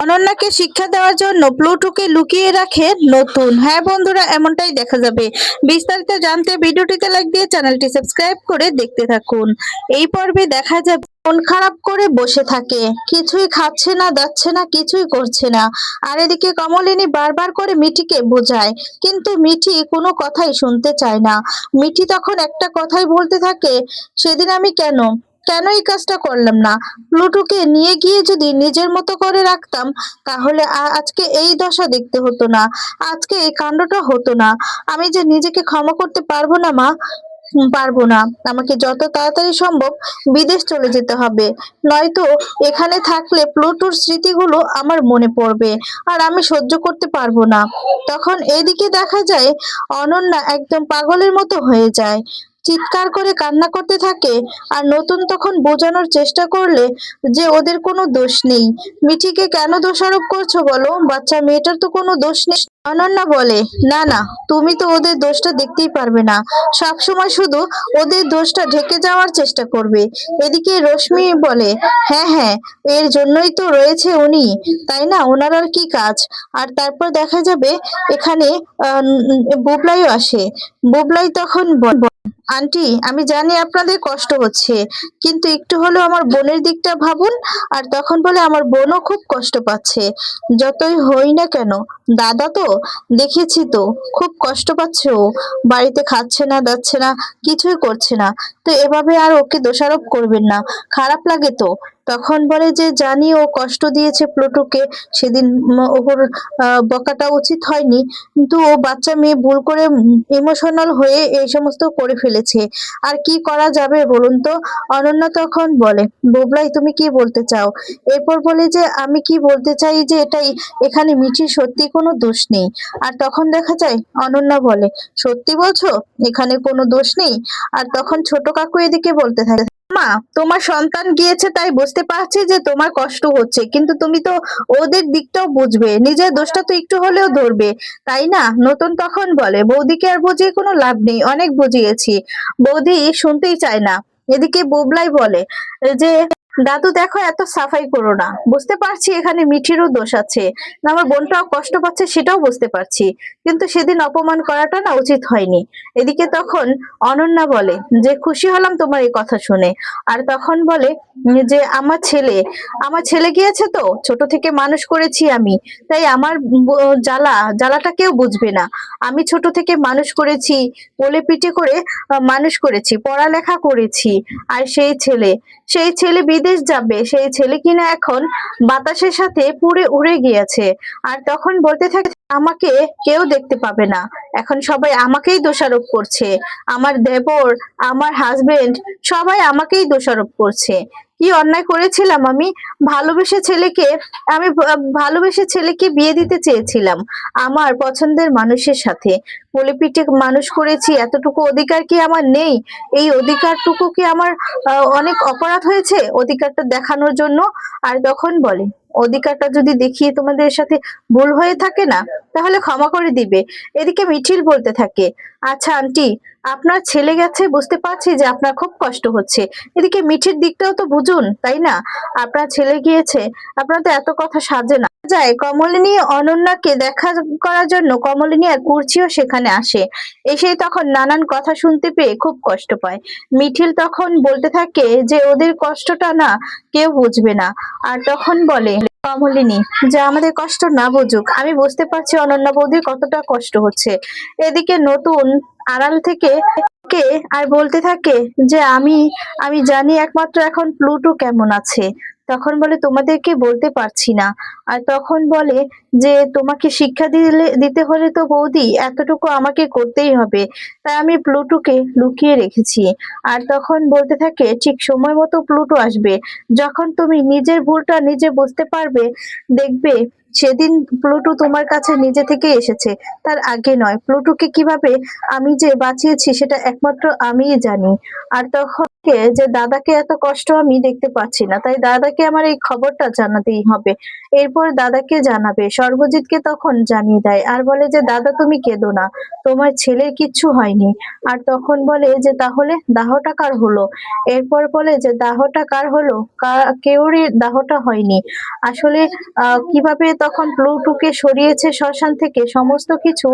অনন্যাকে শিক্ষা দেওয়ার জন্য প্লুটোকে লুকিয়ে রাখে নতুন। হ্যাঁ বন্ধুরা, এমনটাই দেখা যাবে। বিস্তারিত জানতে ভিডিওটিতে লাইক দিয়ে চ্যানেলটি সাবস্ক্রাইব করে দেখতে থাকুন। এই পর্বে দেখা যাবে মন খারাপ করে বসে থাকে। কিছুই খাচ্ছে না, দাচ্ছে না, কিছুই করছে না। আর এদিকে কমলিনী বারবার করে মিঠিকে বোঝায়, কিন্তু মিঠি কোনো কথাই শুনতে চায় না। মিঠি তখন একটা কথাই বলতে থাকে, সেদিন আমি কেন কেন এই কাজটা করলাম না? প্লুটোকে নিয়ে গিয়ে যদি নিজের মতো করে রাখতাম, তাহলে আজকে এই দশা দেখতে হতো না। আজকে এই কাণ্ডটা হতো না। আমি যে নিজেকে ক্ষমা করতে পারব না, মা, পারব না। আমাকে যত তাড়াতাড়ি সম্ভব বিদেশ চলে যেতে হবে। নয়তো এখানে থাকলে প্লুটোর স্মৃতিগুলো আমার মনে পড়বে আর আমি সহ্য করতে পারব না। তখন এদিকে দেখা যায়, অনন্যা একদম পাগলের মতো হয়ে যায়। চিৎকার করে কান্না করতে থাকে আর নতুন তখন বোঝানোর চেষ্টা করলে যে ওদের কোনো দোষ নেই। মিঠিকে কেন দোষারোপ করছ বলো? বাচ্চা মেয়েটার তো কোনো দোষ নেই। অনন্যা বলে, না না, তুমি তো ওদের দোষটা দেখতেই পারবে না। সব সময় শুধু ওদের দোষটা ঢেকে যাওয়ার চেষ্টা করবে। এদিকে রশ্মি বলে হ্যাঁ হ্যাঁ এর জন্যই তো রয়েছে উনি। তাই না? ওনার আর কি কাজ? আর তারপর দেখা যাবে এখানে বুবলাইও আসে। বুবলাই তখন আন্টি, আমি জানি আপনাদের কষ্ট হচ্ছে, কিন্তু একটু হলেও আমার বোনের দিকটা ভাবুন, আর তখন বলে আমার বোনও খুব কষ্ট পাচ্ছে, যতই হই না কেন দাদা তো? দেখেছি তো। খুব কষ্ট পাচ্ছে ও। বাড়িতে খাচ্ছে না, দাচ্ছে না, কিছুই করছে না। তো এভাবে আর ওকে দোষারোপ করবেন না। খারাপ লাগে তো। তখন বলে যে, জানি ও কষ্ট দিয়েছে প্লুটোকে। সেদিন ওর বকাটা উচিত হয়নি। কিন্তু ও বাচ্চা মেয়ে ভুল করে ইমোশনাল হয়ে এই সমস্ত করে ফেলেছে। আর কি করা যাবে বলুন তো? অনন্যা তখন বলে, বুবলাই, তুমি কি বলতে চাও? এরপর বলে যে, আমি কি বলতে চাই যে এটাই এখানে মিঠির সত্যি কোনো দোষ নেই। আর তখন দেখা যায়, অনন্যা বলে, সত্যি বলছো? এখানে কোনো দোষ নেই? আর তখন ছোট কাকু এদিকে বলতে থাকে, মা, তোমার সন্তান গিয়েছে তাই বুঝতে পারছি যে তোমার কষ্ট হচ্ছে, কিন্তু তুমি তো ওদের দিকটাও বুঝবে। নিজের দোষটা তো একটু হলেও ধরবে, তাই না? নতুন তখন বলে, বৌদিকে আর বুঝিয়ে কোনো লাভ নেই, অনেক বুঝিয়েছি। বৌদি শুনতেই চায় না। এদিকে বোবলাই বলে, যে দাদু, দেখো, এত সাফাই করো না। বুঝতে পারছি এখানে মিঠিরও দোষ আছে। না, আমার বোনটাও কষ্ট পাচ্ছে, সেটাও বুঝতে পারছি। কিন্তু সেদিন অপমান করাটা না উচিত হয়নি। এদিকে তখন অনন্যা বলে, যে খুশি হলাম তোমার এই কথা শুনে। আর তখন বলে, যে আমার ছেলে আমার ছেলে গিয়েছে তো, ছোট থেকে মানুষ করেছি আমি। তাই আমার জ্বালা, জ্বালাটা কেউ বুঝবে না। আমি ছোট থেকে মানুষ করেছি, কোলে পিঠে করে মানুষ করেছি, পড়ালেখা করেছি। আর সেই ছেলে সেই ছেলে বিদেশ যাবে সেই ছেলে কিনা এখন বাতাসের সাথে পুড়ে উড়ে গিয়েছে। আর তখন বলতে থাকে, আমাকে কেউ দেখতে পাবে না। এখন সবাই আমাকেই দোষারোপ করছে। আমার দেবর, আমার হাজবেন্ড সবাই আমাকেই দোষারোপ করছে। কি অন্যায় করেছিলাম আমি? ভালোবেসে ছেলেকে, আমি ভালোবেসে ছেলেকে বিয়ে দিতে চেয়েছিলাম আমার পছন্দের মানুষের সাথে। বলে পিঠে মানুষ করেছি, এতটুকু অধিকার কি আমার নেই? এই অধিকারটুকু কি আমার অনেক অপরাধ হয়েছে? অধিকারটা দেখানোর জন্য আর তখন বলে? অধিকারটা যদি দেখিয়ে তোমাদের সাথে ভুল হয়ে থাকে না, তাহলে ক্ষমা করে দিবে। এদিকে মিঠিল বলতে থাকে আচ্ছা আন্টি, আপনার ছেলে গেছে, বুঝতে পারছি যে আপনার খুব কষ্ট হচ্ছে। এদিকে মিঠির দিকটাও তো বুঝুন, তাই না? আপনার ছেলে গিয়েছে, আপনার তো এত কথা সাজে না। যায়। কমলিনী অনন্যাকে দেখা করার জন্য কমলিনী আর কুর্চিও সেখানে আসে। এসে তখন নানান কথা শুনতে পেয়ে খুব কষ্ট পায়। মিঠিল তখন বলতে থাকে যে, ওদের কষ্টটা না কেউ বুঝবে না। আর তখন বলে, কমলিনী, যে আমাদের কষ্ট না বুঝুক। আমি বুঝতে পারছি অনন্যা বৌদির কতটা কষ্ট হচ্ছে। এদিকে নতুন আড়াল থেকে কে আর বলতে থাকে যে, আমি আমি জানি একমাত্র এখন প্লুটো কেমন আছে। তখন বলে, তোমাদেরকে বলতে পারছি না। আর তখন বলে যে, তোমাকে শিক্ষা দিলে, দিতে হলে তো বৌদি, এতটুকু আমাকে করতেই হবে। তাই আমি প্লুটোকে লুকিয়ে রেখেছি। আর তখন বলতে থাকে, ঠিক সময় মতো প্লুটো আসবে। যখন তুমি নিজের ভুলটা নিজে বুঝতে পারবে, দেখবে সেদিন প্লুটো তোমার কাছে নিজে থেকে এসেছে, তার আগে নয়। প্লুটোকে কীভাবে আমি যে বাঁচিয়েছি সেটা একমাত্র আমিই জানি। আর তখন যে দাদাকে এত কষ্ট আমি দেখতে পাচ্ছি না, তাই দাদাকে আমার এই খবরটা জানাতেই হবে। এরপর দাদাকে জানাবে সর্বজিৎকে তখন জানিয়ে দেয়, আর বলে যে, দাদা, তুমি কেঁদো না, তোমার ছেলের কিচ্ছু হয়নি। আর তখন বলে যে, তাহলে দাহটা কার হলো? এরপর বলে যে, দাহটা কার হলো? কেউরই দাহটা হয়নি। আসলে কীভাবে তখন প্লুটুকে সরিয়েছে শ্মশান থেকে, সমস্ত কিছু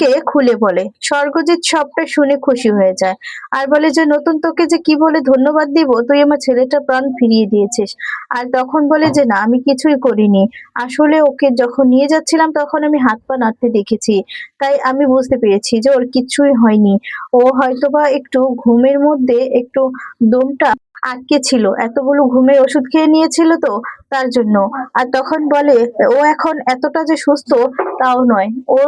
কে খুলে বলে। স্বর্গজিৎ সবটা শুনে খুশি হয়ে যায়। আর বলে যে, নতুন তোকে যে কি বলে ধন্যবাদ দিব, তুই আমার ছেলেটা প্রাণ ফিরিয়ে দিয়েছিস। আর তখন বলে যে, না, আমি কিছুই করিনি। আসলে ওকে যখন নিয়ে যাচ্ছিলাম, তখন আমি হাত পা নাড়তে দেখেছি। তাই আমি বুঝতে পেরেছি যে, ওর কিচ্ছুই হয়নি। ও হয়তোবা একটু ঘুমের মধ্যে একটু দমটা আটকে ছিল। এতগুলো ঘুমের ওষুধ খেয়ে নিয়েছিল তো তার জন্য। আর তখন বলে, ও এখন এতটা যে সুস্থ, তাও নয়। ও,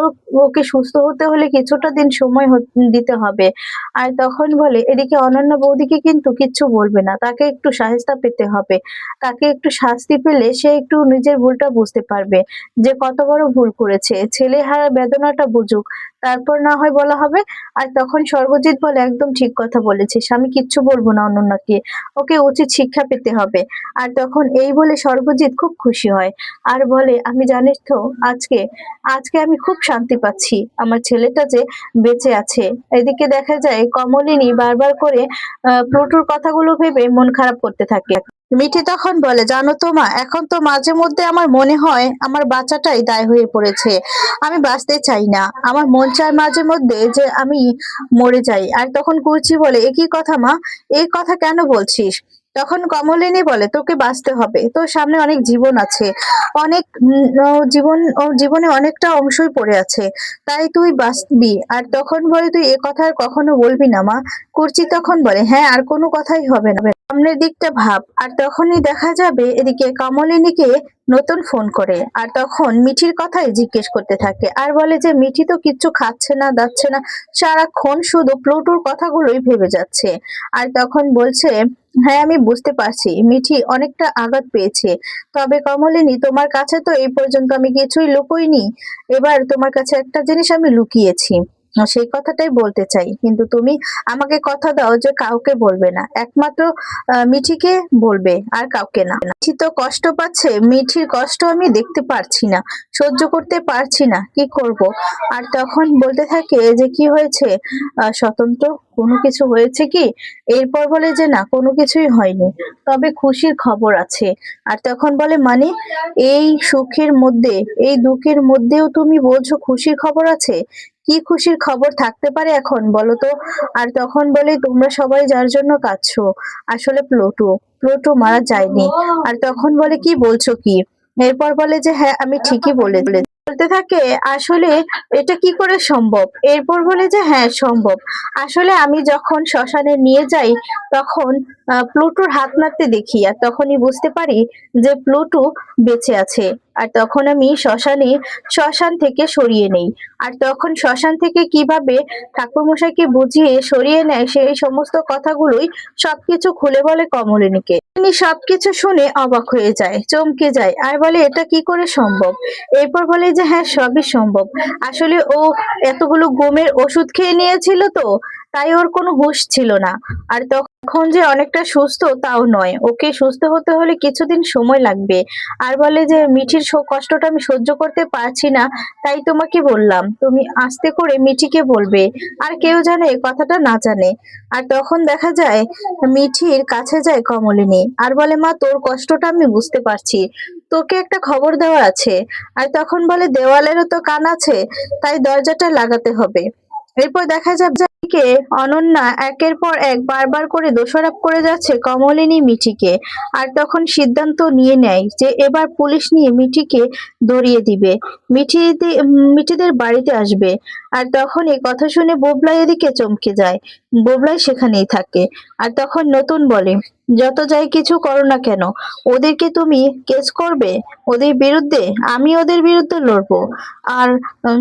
ওকে সুস্থ হতে হলে কিছুটা দিন সময় দিতে হবে। আর তখন বলে, এদিকে অনন্যা বৌদিকে কিন্তু কিচ্ছু বলবে না। তাকে একটু সাহেস্তা পেতে হবে। তাকে একটু শাস্তি পেলে সে একটু নিজের ভুলটা বুঝতে পারবে। যে কত বড় ভুল করেছে। ছেলে হারা বেদনাটা বুঝুক। তারপর না হয় বলা হবে? আর তখন সর্বজিৎ বলে, একদম ঠিক কথা বলেছিস। আমি কিচ্ছু বলব না অনন্যাকে। ওকে উচিত শিক্ষা পেতে হবে। আর তখন এই বলে সর্বজিৎ খুব খুশি হয়। আর বলে, আমি জানিস তো, আজকে আজকে আমি খুব শান্তি পাচ্ছি। আমার ছেলেটা যে বেঁচে আছে। এদিকে দেখা যায়, কমলিনী বারবার করে প্লুটুর কথাগুলো ভেবে মন খারাপ করতে থাকে। মিঠি তখন বলে, জানো তো মা, এখন তো মাঝে মধ্যে আমার মনে হয়, আমার বাচ্চাটাই দায় হয়ে পড়েছে। আমি বাঁচতে চাই না। আমার মন চায় মাঝে মধ্যে যে আমি মরে যাই। আর তখন কুচি বলে একই কথা মা? এই কথা কেন বলছিস? তখন কমলিনী বলে, তোকে বাঁচতে হবে। তোর সামনে অনেক জীবন আছে। অনেক জীবন জীবনে অনেকটা অংশই পড়ে আছে। তাই তুই বাঁচবি। আর তখন বলে, তুই এ কথা কখনো বলবি না, মা। কুর্চি তখন বলে হ্যাঁ আর কোনো কথাই হবে না। সামনের দিকটা ভাব। আর তখনই দেখা যাবে এদিকে কমলিনীকে নতুন ফোন করে আর তখন মিঠির কথাই জিজ্ঞেস করতে থাকে। আর বলে যে, মিঠি তো কিচ্ছু খাচ্ছে না, দাচ্ছে না, সারাক্ষণ শুধু প্লুটুর কথাগুলোই ভেবে যাচ্ছে। আর তখন বলছে হ্যাঁ আমি বুঝতে পারছি, মিঠি অনেকটা আঘাত পেয়েছে। তবে কমলিনী, তোমার কাছে তো এই পর্যন্ত আমি কিছুই লুকোইনি। এবার তোমার কাছে একটা জিনিস আমি লুকিয়েছি। সেই কথাটাই বলতে চাই। কিন্তু তুমি আমাকে কথা দাও যে কাউকে বলবে না। একমাত্র মিঠিকে বলবে, আর কাউকে না। মিঠি তো কষ্ট পাচ্ছে, মিঠির কষ্ট আমি দেখতে পারছি না, সহ্য করতে পারছি না, কি করব? আর তখন বলতে থাকে যে, কি হয়েছে? স্বতন্ত্র? কোনো কিছু হয়েছে কি? এরপর বলে যে, না, কোনো কিছুই হয়নি। তবে খুশির খবর আছে। আর তখন বলে মানে এই সুখের মধ্যে, এই দুঃখের মধ্যেও তুমি বলছো খুশির খবর আছে? কি খুশির খবর থাকতে পারে এখন, বলো তো? আর তখন বলে, তোমরা সবাই যার জন্য কাঁদছো? আসলে প্লোটো প্লোটো মারা যায়নি। আর তখন বলে, কি বলছো কি? এরপর বলে যে হ্যাঁ আমি ঠিকই বলে বলতে থাকে, আসলে এটা কি করে সম্ভব? এরপর বলে যে হ্যাঁ সম্ভব। আসলে আমি যখন শ্মশানে নিয়ে যাই, তখন প্লুটোর হাত নাড়তে দেখি, আর তখনই বুঝতে পারি যে, প্লুটো বেঁচে আছে। আর তখন আমি শ্মশানে, শ্মশান থেকে সরিয়ে নেই। আর তখন শ্মশান থেকে কীভাবে ঠাকুরমশাইকে বুঝিয়ে সরিয়ে নেয়, সেই সমস্ত কথাগুলোই সবকিছু খুলে বলে কমলিনীকে। তিনি সবকিছু শুনে অবাক হয়ে যায়, চমকে যায়, আর বলে, এটা কি করে সম্ভব? এরপর বলে যে হ্যাঁ সবই সম্ভব। আসলে ও এতগুলো ঘুমের ওষুধ খেয়ে নিয়েছিল তো, তাই ওর কোনো হুঁশ ছিল না। আর তখন যে অনেকটা সুস্থ, তাও নয়। ওকে সুস্থ হতে হলে কিছুদিন সময় লাগবে। আর বলে যে, মিঠির কষ্টটা আমি সহ্য করতে পারছি না, তাই তোমাকে বললাম, তুমি আস্তে করে মিঠিকে বলবে, আর কেউ জানে কথাটা না জানে। আর তখন দেখা যায়, মিঠির কাছে যায় কমলিনী। আর বলে, মা, তোর কষ্টটা আমি বুঝতে পারছি। তোকে একটা খবর দেওয়ার আছে। আর তখন বলে, দেওয়ালেরও তো কান আছে, তাই দরজাটা লাগাতে হবে। এরপর দেখা যাবে অনন্যা একের পর এক বারবার করে দোষারোপ করে যাচ্ছে কমলিনী মিঠিকে। আর তখন সিদ্ধান্ত নিয়ে নেয় যে এবার পুলিশ নিয়ে মিঠিকে ধরিয়ে দিবে। মিঠি মিঠিদের বাড়িতে আসবে। আর তখন এই কথা শুনে বোবলাই এদিকে চমকে যায়। বোবলাই সেখানেই থাকে। আর তখন নতুন বলে, যত যাই কিছু করো না কেন ওদেরকে তুমি কেস করবে? ওদের বিরুদ্ধে? আমি ওদের বিরুদ্ধে লড়বো। আর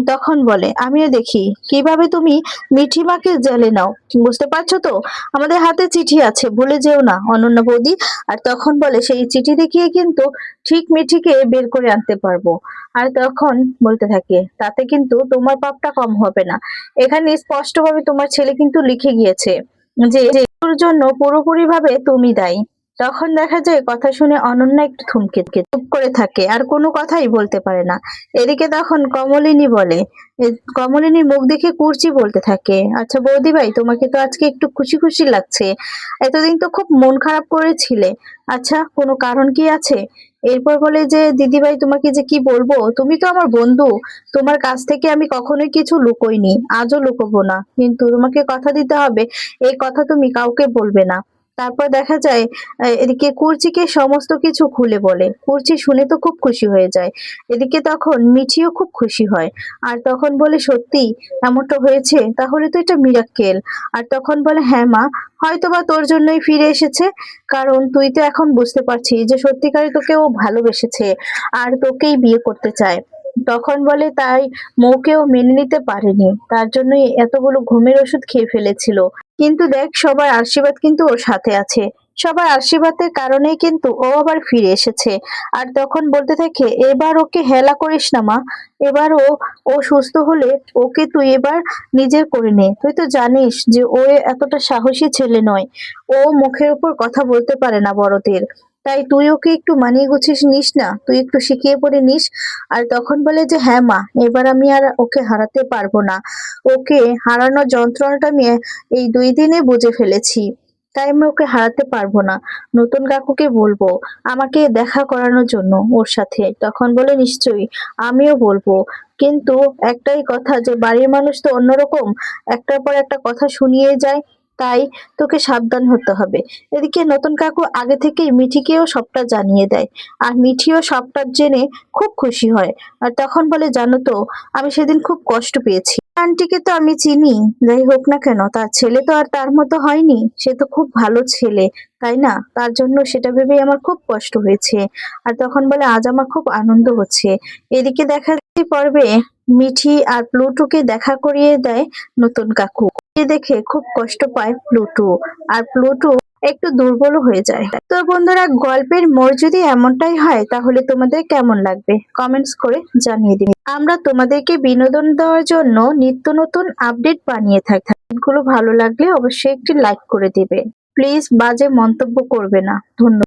তখন বলে, আমিও দেখি। কীভাবে তুমি মিঠিমাকে জেলে নাও? বুঝতে পারছ তো? আমাদের হাতে চিঠি আছে, ভুলে যেও না, অনন্য বৌদি। আর তখন বলে, সেই চিঠি দেখিয়ে কিন্তু ঠিক মিঠিকে বের করে আনতে পারব। আর তখন বলতে থাকে, তাতে কিন্তু তোমার পাপটা কম হবে না। এখানে স্পষ্টভাবে তোমার ছেলে কিন্তু লিখে গিয়েছে যে যে জন্য পুরোপুরি ভাবে তুমি দায়ী। তখন দেখা যায় কথা শুনে অনন্যা একটু থমকে চুপ করে থাকে আর কোনো কথাই বলতে পারে না। এদিকে তখন কমলিনী বলে এ, কমলিনীর মুখ দেখে কুর্চি বলতে থাকে। আচ্ছা বৌদি ভাই তোমাকে তো আজকে একটু খুশি খুশি লাগছে। এতদিন তো খুব মন খারাপ করেছিলে। আচ্ছা কোনো কারণ কি আছে? এরপর বলে যে দিদিভাই তোমাকে যে কি বলব? তুমি তো আমার বন্ধু। তোমার কাছ থেকে আমি কখনোই কিছু লুকোইনি। আজও লুকোবো না। কিন্তু তোমাকে কথা দিতে হবে। এই কথা তুমি কাউকে বলবে না। তারপর দেখা যায় এদিকে কুর্চিকে সমস্ত কিছু খুলে বলে। কুর্চি শুনে তো খুব খুশি হয়ে যায়। এদিকে তখন মিঠিও খুব খুশি হয়। আর তখন বলে, সত্যি? এমনটা হয়েছে? তাহলে তো এটা মিরাক্কেল আর তখন বলে হ্যাঁ মা, হয়তোবা তোর জন্যই ফিরে এসেছে। কারণ তুই তো এখন বুঝতে পারছিস যে সত্যিকারে তোকে ও ভালোবেসেছে। আর তোকেই বিয়ে করতে চায়। তখন বলে, তাই মৌকেও মেনে নিতে পারেনি। তার জন্যই এতগুলো ঘুমের ওষুধ খেয়ে ফেলেছিল। কিন্তু দেখ, সবার আশীর্বাদ কিন্তু ওর সাথে আছে। সবার আশীর্বাদের কারণেই কিন্তু ও আবার ফিরে এসেছে। আর তখন বলতে থাকে, এবার ওকে হেলা করিস না, মা। এবার ও ও সুস্থ হলে ওকে তুই এবার নিজের করে নে। তুই তো জানিস যে ও এতটা সাহসী ছেলে নয়। ও মুখের উপর কথা বলতে পারে না বড়দের। তাই তুই ওকে একটু মানিয়ে গুছিস নিস না, তুই একটু শিখিয়ে পড়ে নিস। আর তখন বলে যে হ্যাঁ মা, এবার আমি আর ওকে হারাতে পারব না। ওকে হারানোর যন্ত্রণাটা আমি এই দুই দিনে বুঝে ফেলেছি। তাই আমি ওকে হারাতে পারব না। নতুন কাকুকে বলব, আমাকে দেখা করানোর জন্য ওর সাথে। তখন বলে, নিশ্চয়ই, আমিও বলব। কিন্তু একটাই কথা, যে বাড়ির মানুষ তো অন্যরকম। একটার পর একটা কথা শুনিয়ে যায় তাই তোকে সাবধান হতে হবে। এদিকে নতুন কাকু আগে থেকেই মিঠিকেও সবটা জানিয়ে দেয়। আর মিঠিও সবটা জেনে খুব খুশি হয়। আর তখন বলে, জানো তো, আমি সেদিন খুব কষ্ট পেয়েছি। আন্টিকে তো আমি চিনি, যাই হোক না কেন, তার ছেলে তো আর তার মতো হয়নি। সে তো খুব ভালো ছেলে, তাই না? তার জন্য সেটা ভেবেই আমার খুব কষ্ট হয়েছে। আর তখন বলে, আজ আমার খুব আনন্দ হচ্ছে। এদিকে দেখা পর্বে মিঠি আর প্লুটুকে দেখা করিয়ে দেয় নতুন কাকু। দেখে খুব কষ্ট পায় প্লুটু। আর প্লুটু একটু দুর্বল হয়ে যায়। তো বন্ধুরা, গল্পের মোড় যদি এমনটাই হয়, তাহলে তোমাদের কেমন লাগবে? কমেন্টস করে জানিয়ে দিন। আমরা তোমাদেরকে বিনোদন দেওয়ার জন্য নিত্য নতুন আপডেট বানিয়ে থাকি। গুলো ভালো লাগলে অবশ্যই একটি লাইক করে দিবে। প্লিজ বাজে মন্তব্য করবে না। ধন্যবাদ।